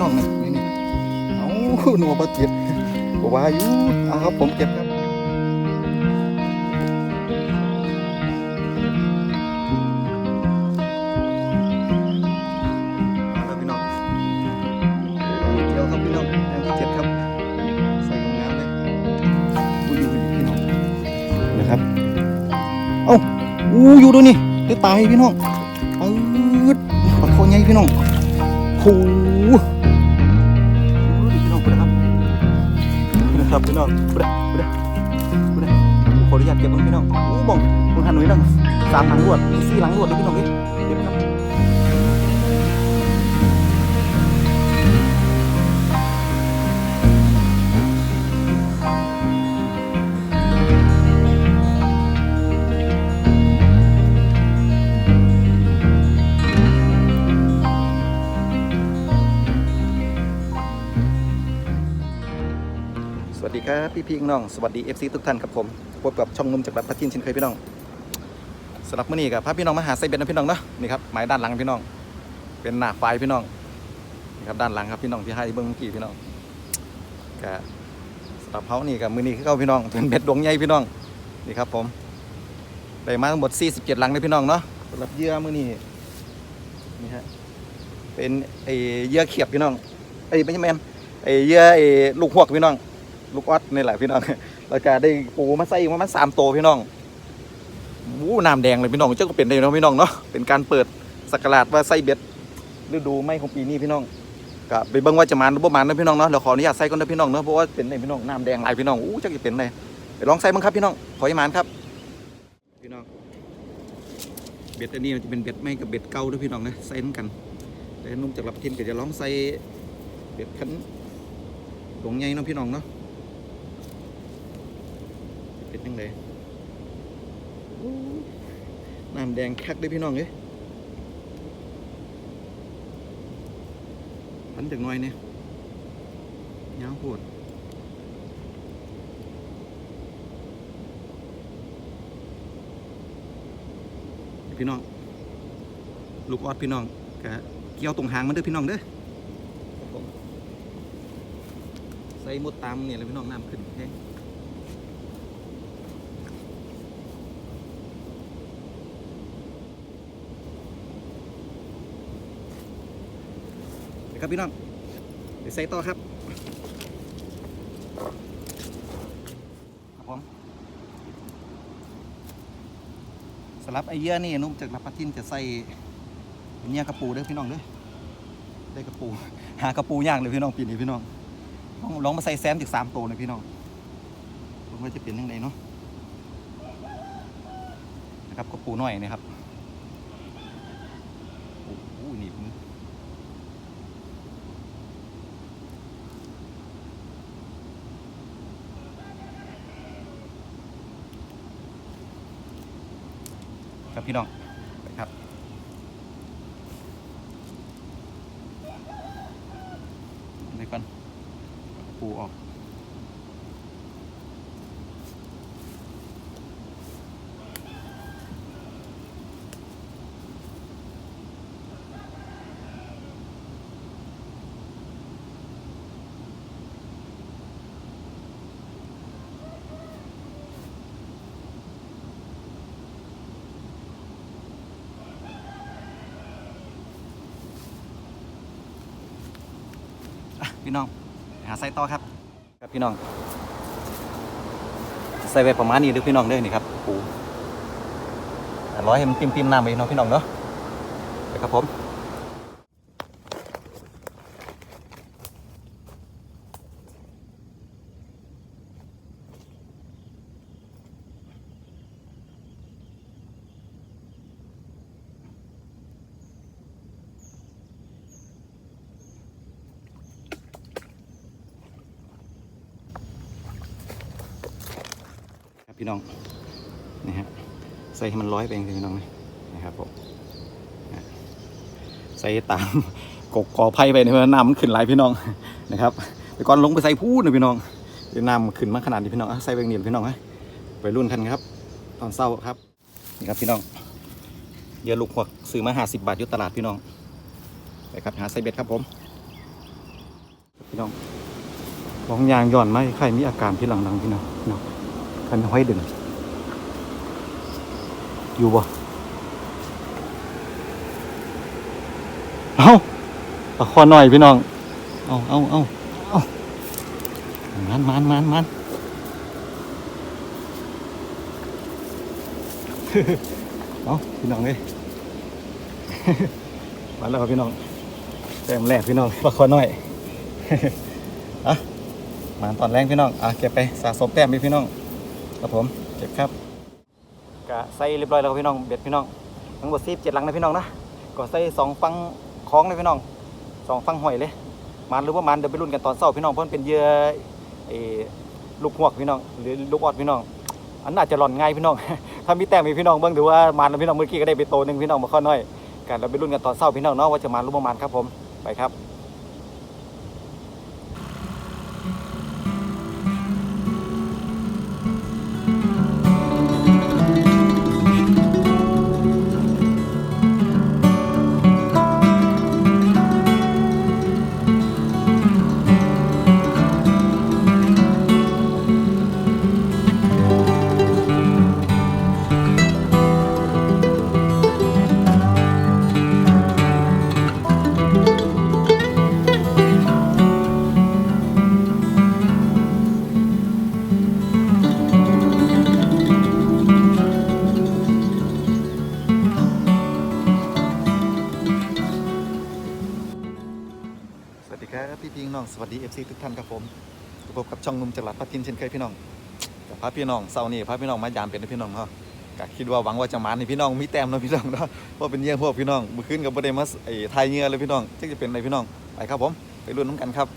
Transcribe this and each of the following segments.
น้องนี่นี่นี่เอาหนัวปลาเจ็ดบัวาอยู่เอาครับผมเก็บครับเองเดี๋ยวครับพี่น้องเจ็ดครับใส่งามๆเลยอู้ยูพี่น้องนะครับเอ้าอู้อยู่ดูนี่ได้ตายพี่น้องปื๊ดปลาคอใหญ่พี่น้อง ครับพี่น้องไปเลยไปเลยไปขออนุญาตเก็บมึงพี่น้องอู้บ่องมึงหันหนุ่ยน้องสามหลังรวดมีสี่หลังรวดเลยพี่น้องเอ้ วัสดีครับพี่พี่น้องสวัสดี FC ทุกท่านครับผมพบกับช่องนุ่มจากรัฐพัทินเช่นเคยพี่น้องสำหรับมื้อนี้กับพาพี่น้องมาหาไซเบ็ดนะพี่น้องเนาะนี่ครับหมายด้านหลังพี่น้อง เป็นหน้าไฟพี่น้องนี่ครับด้านหลังครับพี่น้องที่ให้เบิ้งเมื่อกี้พี่น้องก็สำหรับเขานี่กับมือนี้เขาพี่น้องเป็นเบ็ดดวงใหญ่พี่น้องนี่ครับผมได้มาทั้งหมด 47หลังเลยพี่น้องเนาะสำหรับเยื่อมื้อนี้นี่ฮะเป็นไอ้เยื่อเขียบพี่น้องไอ้ยไม่ใช่แมนไอ้เยื่อไอลูกหวกพี่น้อง ลูกออดนี่แหละพี่น้อง แล้วก็ได้ปูมาใส่มาสามโตพี่น้องวู้น้ำแดงเลยพี่น้องเจ้าก็เป็นได้เนาะพี่น้องเนาะเป็นการเปิดสักราชว่าไส้เบ็ดฤดูไม่ของปีนี้พี่น้องก็ไปเบิ่งว่าจะมานหรือบ่มานนะพี่น้องเนาะเดี๋ยวขออนุญาตใส่ก่อนนะพี่น้องเนาะเพราะว่าเป็นในพี่น้องน้ำแดงหลายพี่น้องอู้เจ้าจะเป็นไงไปลองใส่บ้างครับพี่น้องขอให้มานครับ พี่น้องเบ็ดอันนี้มันจะเป็นเบ็ดไม่กับเบ็ดเก่าด้วยพี่น้องนะใส่น้ำกันแต่นุ่มจากลับทินก็จะลองใส่เบ็ดขันหลงใหญ่เนาะพี่น้องเนาะ เป็นยังไงน้ำแดงคักเลยพี่น้องเอ้ยพันจากหน้อยเนี่ยยาวโหดพี่น้อง ลูกออดพี่น้องกะเกี่ยวตรงหางมันเด้อพี่น้องเด้อครับผมใส่หมดตามเนี่ยเลยพี่น้องน้ำขึ้นแห้ง ครับพี่น้องเดี๋ยวใส่ต่อครับครับผมสำหรับไอเยื่อนี่นุ่มจากรับพัทินจะใส่เนเยื่อกระปูเด้อพี่น้องเด้อได้กระปู หากระปูย่างเลยพี่น้องปีนี้พี่น้องลองลองมาใส่แซมจากสามตัวเลยพี่น้องว่าจะเป็นยังไงเนาะนะครับกระปูน้อยนะครับโอ้โหหนี ครับพี่น้องครับไปก่อนปูออก พี่น้องหาไซต่อครับครับพี่น้องใส่ไปประมาณนี้เด้อพี่น้องเด้อนี่ครับปูร้อยให้มันปิ่มๆน้ำไปเนาะพี่น้องเนาะไปครับผม น้องนี่ฮะใส่ให้มันร้อยไปเองพี่น้องนะนะครับผมใส่ตามกกกอไผ่ไปเนี่ยน้ำมันขึ้นไหลพี่น้องนะครับแต่ก่อนลงไปใส่พูดนะพี่น้องเดี๋ยวน้ำขึ้นมาขนาดนี้พี่น้องใส่ไปเนียพี่น้องฮะไปรุ่นกันครับ ตอนเศร้าครับนี่ครับพี่น้องเยอะลูกหัวซื้อมาห้าสิบบาทอยู่ตลาดพี่น้องไปครับหาไซเบ็ดครับผม พี่น้องลองยางย่อนไหมใครมีอาการที่หลังๆพี่น้อง พี่น้องใครไม่ค่อยดึง อยู่บ่เอาปลาคอหน่อยพี่น้อง เอาเอาเอาเอามันมันมันมันเอาพี่น้องเลยมาแล้วครับพี่น้องแต้มแรกพี่น้องปลาคอหน่อยอะมาตอนแรกพี่น้อง อะเก็บไปสะสมแต้มไปพี่น้อง ครับผมเก็บครับกะใส่เรียบร้อยแล้วครับพี่น้องเบ็ดพี่น้องทั้งหมดสิบเจ็ดหลังนะพี่น้องนะก็ใส่สองฟังคล้องเลยพี่น้องสองฟังหอยเลยมันหรือว่ามันเดี๋ยวไปรุ่นกันตอนเช้าพี่น้องเพราะมันเป็นเหยื่อเออลูกหวกพี่น้องหรือลูกออดพี่น้อง อันน่าจะหล่อนง่ายพี่น้อง ถ้ามีแต้มมีพี่น้องเบิ่งถือว่ามันแล้วพี่น้องเมื่อกี้ก็ได้ไปโตหนึ่งพี่น้องมาข้อน้อยกันเราไปรุ่นกันตอนเช้าพี่น้องเนาะว่าจะมันหรือว่ามันครับผมไปครับ ทุกท่านครับผมพบกับช่องนุ่มจังหวัดพัททินเช่นเคยพี่น้องกับพาพี่น้องเสาร์นี้พาพี่น้องมายามเป็นนะพี่น้องเนาะก็คิดว่าหวังว่าจะมาในพี่น้องมีแต้มเนาะพี่น้องเนาะเพราะเป็นเยี่ยงพวกพี่น้องมือขึ้นกับประเด็นมาไอ้ไทยเงี้ยเลยพี่น้องจะจะเป็นอะไรพี่น้องไปครับผมไปรุ่นน้ำกันครับ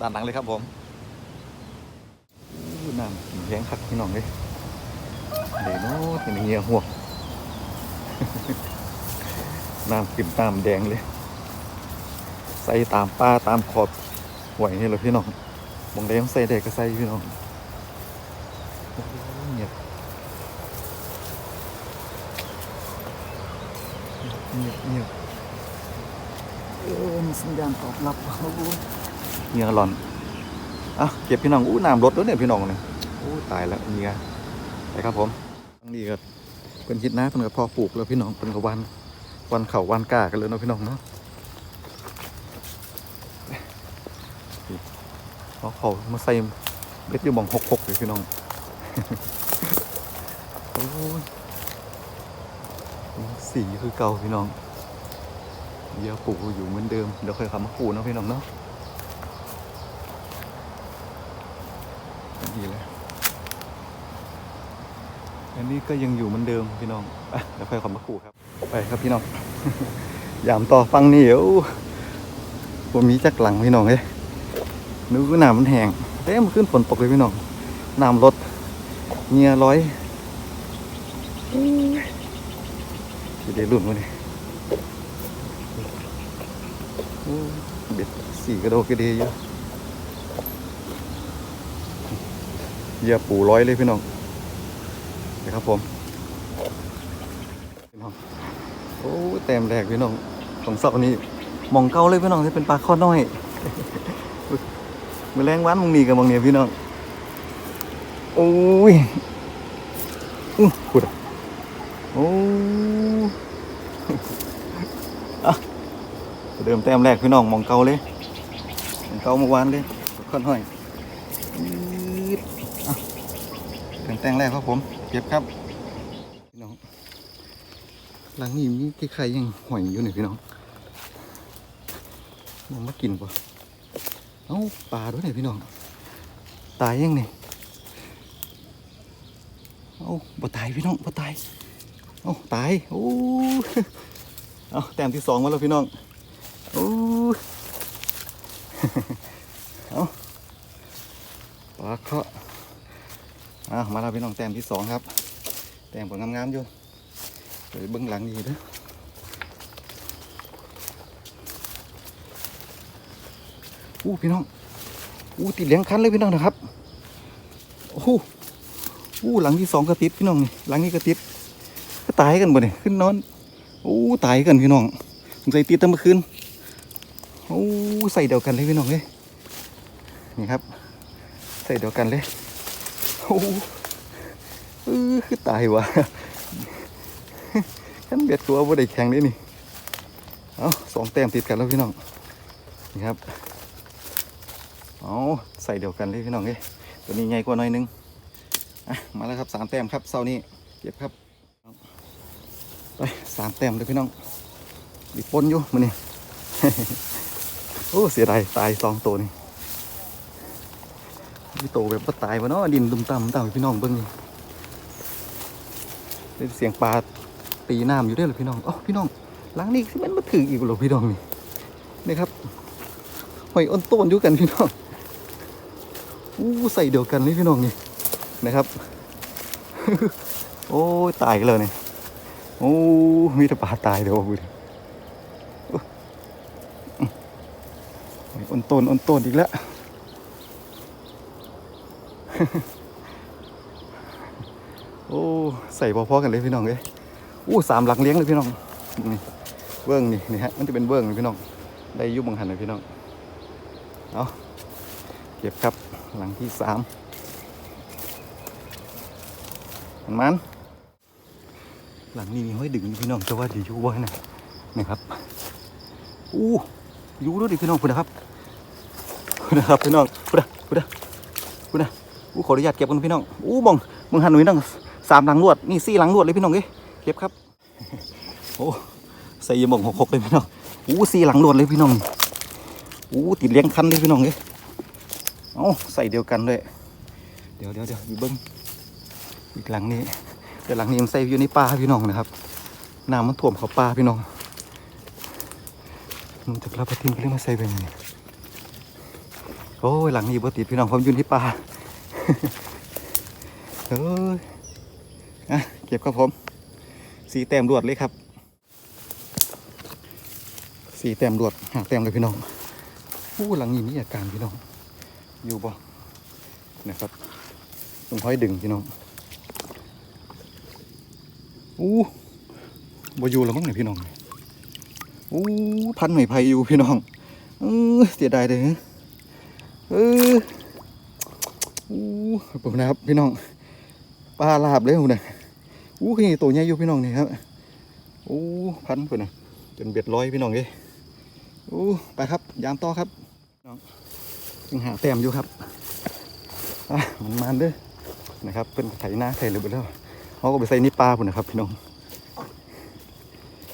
ด้านหลังเลยครับผมน้ำกินแข็งคักพี่น้องเลยเดี๋ยวโน้ตเป็นเงี้ยหัวน้ำกิมตามแดงเลย ใส่ตามป้าตามขอบ ไหวนี่เลยพี่น้องมองได้ต้องใส่เด็กก็ใส่พี่น้องโอ้โหเงียบเงียบเงียบเออมีสัญญาณตอบรับโอ้โหเงียหลอนอะเก็บพี่น้องอู้น้ำรถแล้วเนี่ยพี่น้องเนี่ยโอ้ตายแล้วเงียไปครับผมทั้งนี้ก็เป็นฮิตนะเป็นกับพอปลูกแล้วพี่น้องเป็นกับวันวันเข่าวันกล้ากันเลยเนาะพี่น้องเนาะ เขามาใส่เบ็ดอยู่บังหกหกเลยพี่น้องโอ้ยสีคือเก่าพี่น้องเยี่ยปูอยู่เหมือนเดิมเดี๋ยวเคยขับมาปูนะพี่น้องเนาะดีเลยอันนี้ก็ยังอยู่เหมือนเดิมพี่น้องเดี๋ยวค่อยขับมาปูครับ ไปครับพี่น้องยามต่อฟังนี่เดี๋ยวผมมีจักหลังพี่น้องเอ้ย นึกว่าน้ำมันแห้งเต้มันขึ้นฝนตกเลยพี่น้องน้ำลดเงียร้อยจะได้รุ่นวะนี่โอ้เบ็ดสี่กระโดดกระเดยเยอะเหยียบปูร้อยเลยพี่น้องนะครับผมพี่น้องโอ้เต็มแรกพี่น้องของเสานี้มองเก้าเลยพี่น้องที่เป็นปลาข้อน้อย มือแรงวันมึงนี่กับมึงเนี่ยพี่น้องโอ้ยอู้ขุดอะโอ้ะเดิมแต้มแรกพี่น้องมองเกาเลยมองเกาเมื่อวานเลยค่อนห้อยเดิมแต้มแรกครับผมเก็บครับพี่น้องหลังนี้มีใครยังหอยอยู่หน่อยพี่น้องมองมากินป่ะ เอ้าปลาด้วยเนี่ยพี่น้อง ตายยังเนี่ยเอ้าบ่ตายพี่น้องบ่ตายเอ้าตายโอ้เอาแต้มที่สองมาแล้วพี่น้องโอ้เอาปลาเคาะอะมาแล้วพี่น้องแต้มที่สองครับ แต้มผลงามๆอยู่เดี๋ยวเบิ้งหลังดีเด้อ อู้พี่น้องอู้ติดเลี้ยงคันเลยพี่น้องนะครับโอ้อู้หลังที่สองก็ติดพี่น้องนี่หลังนี้ก็ติดก็ตายกันบ่เนี่ยขึ้นนอนอู้ตายกันพี่น้องสงสัยติดตั้งเมื่อคืนโอ้ใส่เดียวกันเลยพี่น้องเลยนี่ครับ ใส่เดียวกันเลยโอ้เออคือตายวะขันเบ็ดตัวบ่ได้แข็งเลยนี่เอาสองแต้มติดกันแล้วพี่น้องนี่ครับ เอาใส่เดียวกันเลยพี่น้องเอ้ยตัวนี้ใหญ่กว่าน่อยนึงอะมาแล้วครับสามแต้มครับเสานี้เก็บครับไปสามแต้มเลยพี่น้องดิปนอยู่มันนี่โอ้เสียดายตายสองตัวนี่พี่โตแบบว่าตายวะเนาะดินดุมต่ำต่ำพี่น้องเบิ้งนี่ได้เสียงปลาตีน้ำอยู่ด้วยเหรอพี่น้องอ๋อพี่น้องหล้างนี่ที่มันมาถืออีกเหรอพี่น้องนี่นี่ครับหอยอ้นต้นอยู่กันพี่น้อง อู้ใส่เดียวกันเลยพี่น้องนี่นะครับ โอ้ยตายกันเลยเนี่ยโอ้มีแต่ปลาตายเดี๋ยวพูดอนต้นอนต้นอีกแล้วโอ้ใส่พอๆกันเลยพี่น้องเอ้ยอู้สามหลังเลี้ยงเลยพี่น้องนี่เบิ้งนี่นี่ฮะมันจะเป็นเบิ้งเลยพี่น้อง ได้ยุบังหันเลยพี่น้องเอาเก็บครับ หลังที่สามมันมัน หลังนี้มีห้อยดึงพี่น้องจะว่าดีอยู่บ่นะนี่ครับอู้อยู่ด้วยดิพี่น้องคุณนะครับคุณนะครับพี่น้องคุณนะคุณนะคุณนะอู้ขออนุญาตเก็บกันพี่น้องอู้บองมึงหันหนุ่ยน้องสามหลังรวดนี่สี่หลังรวดเลยพี่น้องเอ้เก็บครับโอ้ใส่ยมองหกหกเลยพี่น้องอู้สี่หลังรวดเลยพี่น้องอู้ติดเลี้ยงคันเลยพี่น้องเอ้ เอ้าใส่เดียวกันเลย เดี๋ยวเดี๋ยวเดี๋ยวอยู่เบิ้งอีกหลังนี้แต่หลังนี้มันใส่อยู่ในป่าพี่น้องนะครับน้ำมันท่วมเขาป่าพี่น้องมันจะรับประทินก็เลยมาใส่ไปนี่โอ้ยหลังนี้บ่ติดพี่น้องผมอยู่ที่ป่าเฮ้ยอะเก็บครับผม สีแต้มรวดเลยครับ สีแต้มรวดหาแต้มเลยพี่น้องอู้หลังนี้มีอาการพี่น้อง อยู่บ่นะครับต้องค่อยดึงพี่น้องอู้บ่อยู่แล้วมั้งเนี่ยพี่น้องอู้พันหน่อยไผ่อยู่พี่น้องเออเสียดายเลยเอออู้ผมนะครับพี่น้องปลาลาบเลยผมนะอู้คือตัวใหญ่อยู่พี่น้องนี่ครับอู้พันเพื่อนนะจนเบ็ดร้อยพี่น้องเลยอู้ไปครับ ยามต่อครับ ยังหาแต้มอยู่ครับอะมันมันเด้อนะครับเป็นไถนาไถเลยไปแล้วเขาก็ไปใส่นี่ปลาพุ่นะครับ พี่น้อง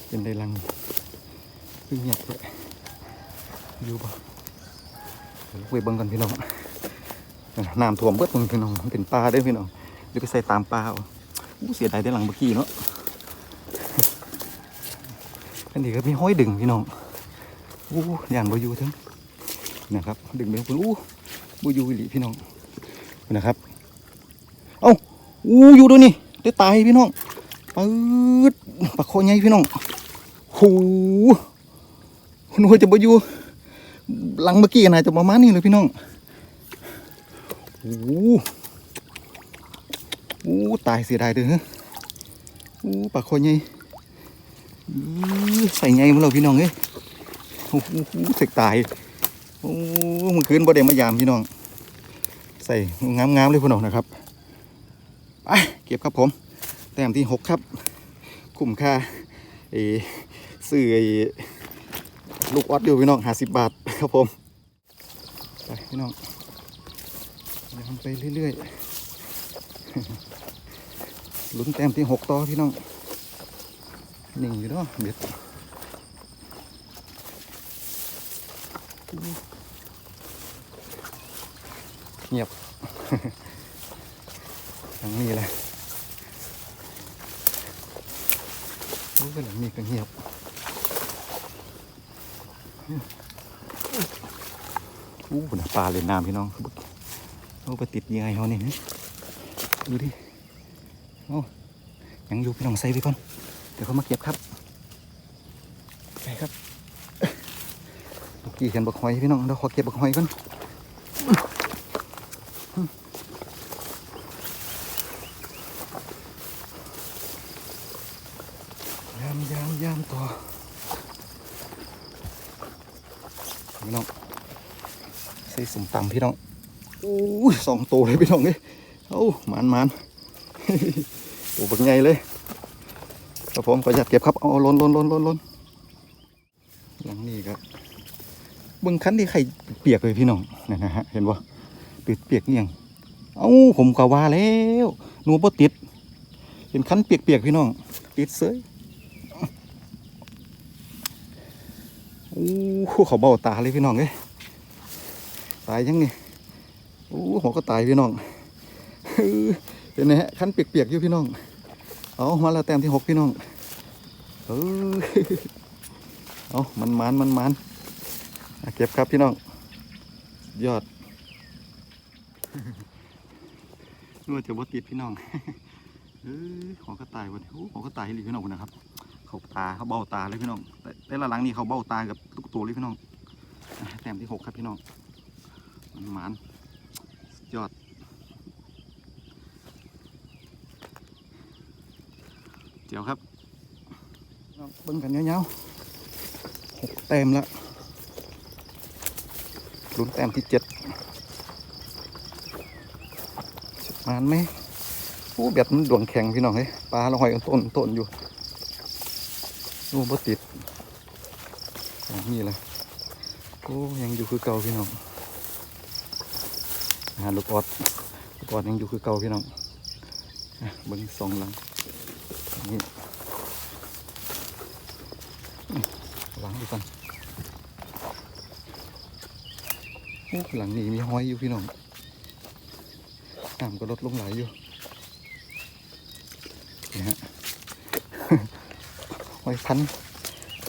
เป็นในรังคือเงียบเลยอยู่ปะเดี๋ยวไปเบิ่งกันพี่น้องน้ำท่วมเบิดมึงพี่น้องเป็นปลาเด้อพี่น้องเดี๋ยวไปใส่ตามปลาเอาเสียดายได้หลังเมื่อกี้เนาะอันนี้ก็มีห้อยดึงพี่น้องอู้ยานบอยูทั้ง นะครับ ดึงไปคุณอู้บอยูอีหลีพี่น้องนะครับ เอ้าอู้อยู่ด้วยนี่ได้ตายพี่น้องปื๊ดปากคอใหญ่พี่น้องหูหัวจะบอยูหลังเมื่อกี้นายจะประมาณนี้เลยพี่น้องโอ้อู้ตายเสียดายเด้ออู้ปากคอใหญ่ใส่ใหญ่มาแล้วพี่น้องเอ้ยโอ้โหเสกตาย โอ้เมันคืนบ่ได้มายามพี่น้อง ใส่งามๆเลยพี่น้องนะครับไปเก็บครับผม แต้มที่หกครับ คุ้มค่าไอ้ซื้อไอลูกออดอยู่พี่น้องห้าสิบบาทครับผมไปพี่น้องยวทำไปเรื่อยๆลุ้นแต้มที่หกต่อพี่น้องหนิ่งอยู่เนาะเบ็ด เงียบทางนี้แหละโอ้ยหลังนี้ก็เงียบอู้หน้าปลาเลยนน้ำพี่น้องเอาไปติดยังไงเขาเนี่ยดูดิโอ้ยังอยู่พี่น้องใส่ไปก่อน เดี๋ยวเขามาเก็บครับไปครับเมื่อกี้เห็นบักหอยพี่น้องเราขอเก็บบักหอยก่อนยามยามยามต่อ พี่น้ององโอ้ยสองตัวเลยพี่น้องเอ้ยเอ้ามันมันโอ้บักใหญ่เลยครับผมขออนุญาตเก็บครับเอาล้นล้นล้นล้นล้นหลังนี้ครับเบิ้งคันที่ไข่เปียกเลยพี่น้องนั่นะฮะเห็นบ่เปียกเปียกนี่ยังเอ้าผมก็ว่าแล้วหนูบ่ติด เห็นคันเปียกเปียกๆพี่น้อง ติดเสยโอ้เขาเบาตาเลยพี่น้องเอ้ย ตายยังนี่โอ้หัวก็ตายพี่น้องเห็นไหมฮะคันเปียกๆอยู่พี่น้องเอามาแล้วแต้มที่หกพี่น้องเออเอามันมันมันมันเก็บครับพี่น้อง ยอดนวดจะบ่ติดพี่น้องเออหัวก็ตายวันโอ้หัวก็ตายให้ลีพี่น้องนะครับ เขาตาเขาเบ้าตาเลยพี่น้อง แต่ละหลังนี่เขาเบ้าตากับทุกตัวเลยพี่น้องแต้มที่หกครับพี่น้อง มันมันยอด เดี๋ยวครับเบิ่งกันเงี้ยวๆหกแต้มแล้วลุ้นแต้มที่เจ็ดมานไหมโอ้เบ็ดมันดวงแข็งพี่น้องเฮ้ยปลาเราหอยต้นต้นอยู่โอ้บ่ติดนี่แหละโอ้ยังอยู่คือเก่าพี่น้อง หาลูกออดลูกออดยังอยู่คือเก่าพี่น้องเบิ่งสองหลังนี่หลังดูกันโอ้หลังนี้มีห้อยอยู่พี่น้องน้ำก็ลดลงไหลายอยู่นี่ฮะห้อยพัน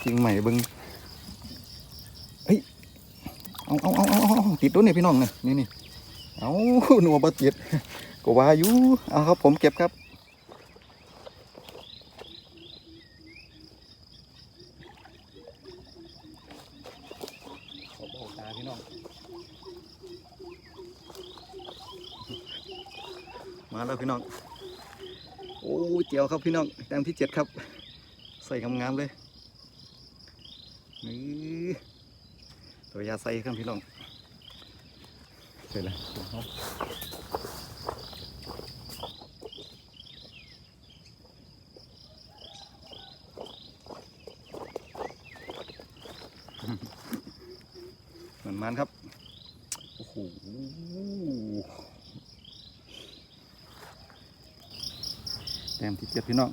จริงใหม่เบึงเฮ้ยเอาเอาเอาเอาเอาเอาติดด้วยเนี่ยพี่น้องเนี่ยนี่นี่ เอาหนัวบะติดก็ว่าอยู่เอาครับผมเก็บครับขาบตาพี่น้องมาแล้วพี่น้อง โอ้เจียวครับพี่น้องแต้มที่เจ็ดครับ ใส่งามๆเลยนี่ตัวยาใส่ครับพี่น้อง เสร็จแล้วเหมือนมันครับ โอ้โหแต้มที่เจ็ดพี่น้อง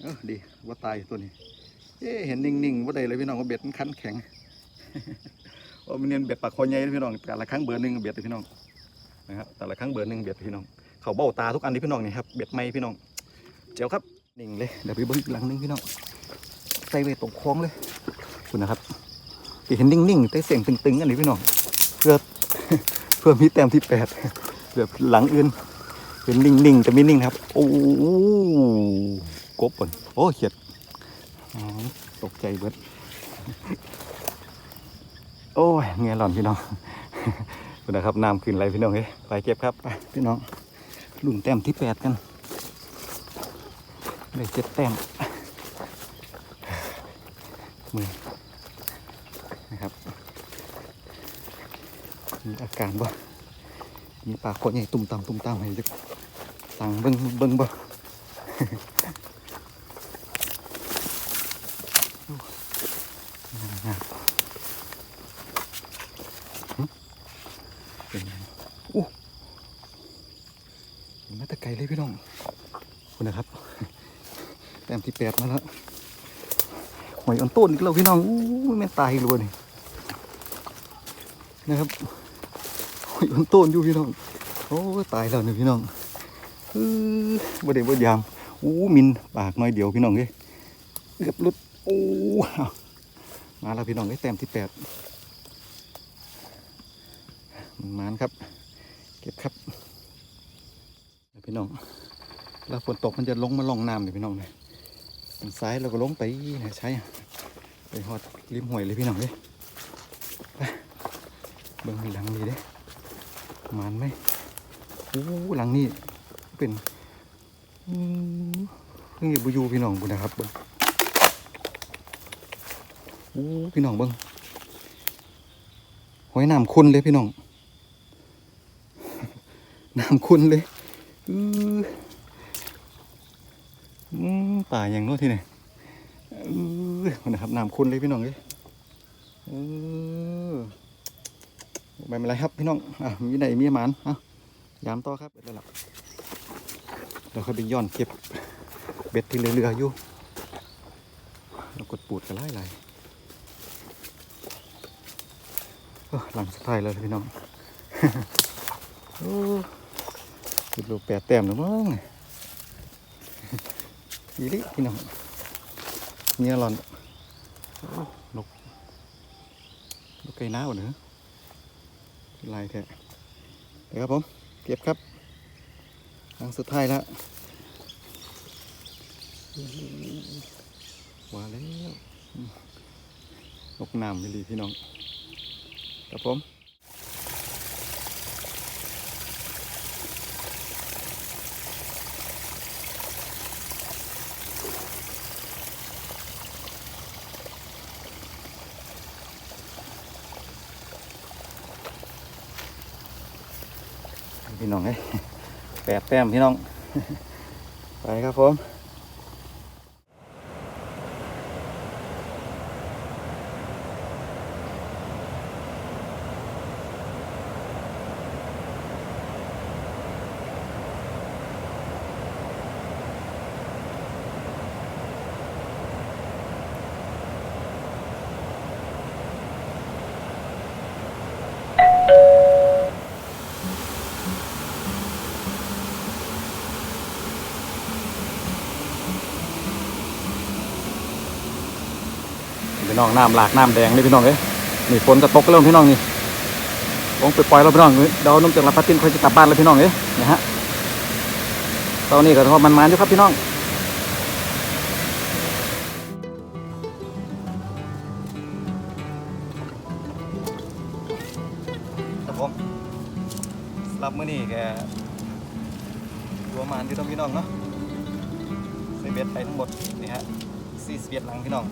เออดีว่าตายตัวนี้ เอ๊ะเห็นนิ่งๆว่าได้เลยพี่น้องว่าเบ็ดมันคันแข็ง มันเนียนเบ็ดปากคอใหญ่พี่น้องแต่ละครั้งเบอร์หนึ่งเบ็ดพี่น้องนะครับแต่ละครั้งเบอร์หนึ่งเบ็ดพี่น้องเขาเบ้าตาทุกอันที่พี่น้องนี่ครับเบ็ดไม่พี่น้องเจ๋วครับนิ่งเลยเดี๋ยวไปเบิ้งอีกหลังหนึงพี่น้องใส่ไว้ตรงคล้องเลยคุณนะครับเห็นนิ่งๆแต่เสียงตึงๆอันนี้พี่น้องเพื่อเพื่อมีแต้มที่แปดเดี๋ยวหลังอื่นเป็นนิ่งๆแต่ไม่นิ่งครับ โอ้โหกบก่อนโอ้เขียดตกใจเบิด โอ้ยเงี้ยหล่อนพี่น้องดูนะครับน้ำขึ้นไหลพี่น้องเฮ้ยไปเก็บครับไปพี่น้องลุ่นแต้มที่แปดกันได้เจ็ดแต้มมือนะครับมีอาการบ่มีปลาคนใหญ่ตุ่มตามตุ่มตามให้จักสั่งเบิ้งเบิ้งบ่ เป็นไงโอ้เห็นมาแตะไกลเลยพี่น้องคุณนะครับ แต้มาแล้วหอยอ่อนต้นอีกแล้วพี่น้องอู้ยแม่ตายอีกเลยนี่นะครับหอยมันต้นอยู่พี่น้องโอ้ตายแล้วเนี่ยพี่น้องเออบ่ได้บ่ยามอู้มินปากน้อยเดียวพี่น้องเอ้ยเกือบหลุดโอ้มาแล้วพี่น้องได้แต้มที่แปดมันมานครับ เก็บครับเดี๋ยวพี่น้องแล้วฝนตกมันจะลงมาลองน้ำเลยพี่น้องเลย ซ้ายเราก็ลงไปนะใช้ไปหอดริมห้วยเลยพี่น้องเลยไปเบิ่งหลังนี้เด้มันไหมโอ้หลังนี้เป็นอืมนี่บุยูพี่น้องบุนะครับเบิ้งโอ้พี่น้องเบิ้งหอยน้ำข้นเลยพี่น้องน้ำคุณเลยอือ ป่าอย่างโน้นที่ไหนอือนะครับน้ำคุณเลยพี่น้องเลยเออไม่เป็นไรครับพี่น้องอะมีไหนมีหมานอะยามต่อครับเบ็ดเลยล่ะเราค่อยไปย้อนเก็บเบ็ดที่เหลือๆอยู่เรากดปูดกันไล่ไล่หลังสุดท้ายแล้วพี่น้องโอ้สิบโลแปดแต้มแล้วมั้ง อีลิพี่น้องเงี้ยหลอนโอ้นกนกไก่น้าวเนือลายแท้เดี๋ยวครับผม เก็บครับครั้งสุดท้ายแล้วว่าแล้วอืมนกน้ำไม่ดีพี่น้องครับผม พี่น้องเอ้ยแปดแต้มพี่น้อง ไปครับผม น้องน้ำหลากน้ำแดงเลยพี่น้องเอ้ยนี่ฝนจะตกแล้วพี่น้องนี่ลงไปปล่อยแล้วพี่น้องเดาน้ำจากลำพัดตินคอยจะกลับบ้านแล้วพี่น้องเอ้ยนะฮะตอนนี้ก็ทอมันมันอยู่ครับพี่น้องครับผมรับมื้อนี้แกรวมมานที่ต้องพี่น้องเนาะใส่เบ็ดไปทั้งหมดนี่ฮะ41หลังพี่น้อง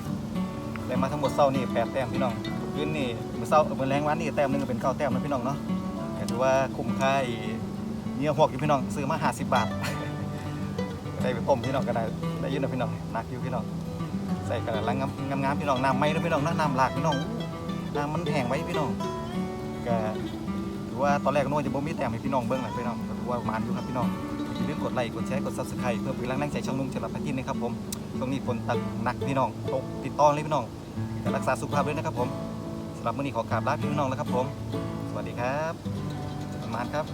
ได้มาทั้งหมดเศร้านี่8แต้มพี่น้องคืนนี่มือเศร้ามื้อแรงวันนี่แต้มนึงก็เป็น9แต้มนะพี่น้องเนาะก็ถือว่าคุ้มค่าเนื้อหวกอยู่พี่น้องซื้อมา50บบาทได้ไปต้มพี่น้องก็ได้ได้อยืนนะพี่น้องหนักอยู่พี่น้องใส่กระลังงามๆพี่น้องน้ำไม้ด้วพี่น้องน้ำหลากพี่น้องน้ำมันแห้งไว้พี่น้องก็ถือว่าตอนแรกนึกว่จะบ่มีแต้มให้พี่น้องเบิ่งหน่อยพี่น้องถือว่ามานอยู่ครับพี่น้องอย่าลืมกดไลค์กดแชร์กด Subscribe เพื่อเป็นกำลังใจช่องนุ่มเฉลิมพักกินนะครับผมช่วงนี้ฝนตกหนักพี่น้องตกติดต่อเลยพี่น้อง ก็รักษาสุขภาพด้วยนะครับผมสำหรับมื้อนี้ขอกราบลาพี่น้องแล้วครับผม สวัสดีครับประมาณครับ